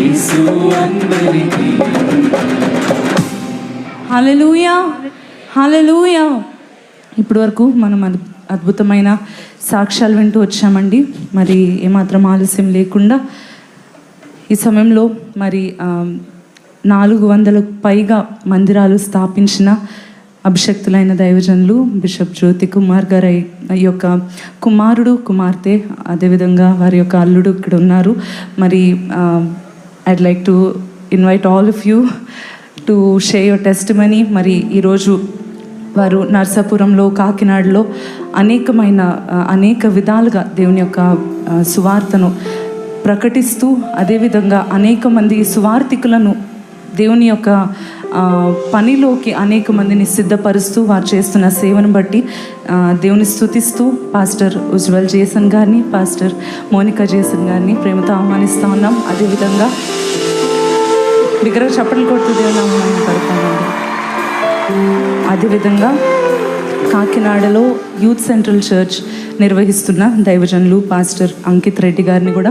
యేసు అందరికీ. ఇప్పటి వరకు మనం అద్భుతమైన సాక్ష్యాలు వింటూ వచ్చామండి. మరి ఏమాత్రం ఆలస్యం లేకుండా ఈ సమయంలో మరి నాలుగు వందలకు పైగా మందిరాలు స్థాపించిన అభిషక్తులైన దైవజనులు బిషప్ జ్యోతి కుమార్ గారి యొక్క కుమారుడు కుమార్తె అదేవిధంగా వారి యొక్క అల్లుడు ఇక్కడ ఉన్నారు మరి I'd like to invite all of you to share your testimony మరి ఈరోజు వారు నర్సాపురంలో కాకినాడలో అనేకమైన అనేక విధాలుగా దేవుని యొక్క సువార్తను ప్రకటిస్తూ అదేవిధంగా అనేక మంది సువార్థికులను దేవుని యొక్క పనిలోకి అనేక మందిని సిద్ధపరుస్తూ వారు చేస్తున్న సేవను బట్టి దేవుని స్థుతిస్తూ పాస్టర్ ఉజ్వల్ జేసన్ గారిని పాస్టర్ మోనికా జేసన్ గారిని ప్రేమతో ఆహ్వానిస్తూ ఉన్నాం. అదేవిధంగా దగ్గర చప్పట్లు కొడుతూ దేవుని ఆహ్వానం పడతామండి అదేవిధంగా కాకినాడలో యూత్ సెంట్రల్ చర్చ్ నిర్వహిస్తున్న దైవజనులు పాస్టర్ అంకిత్ రెడ్డి గారిని కూడా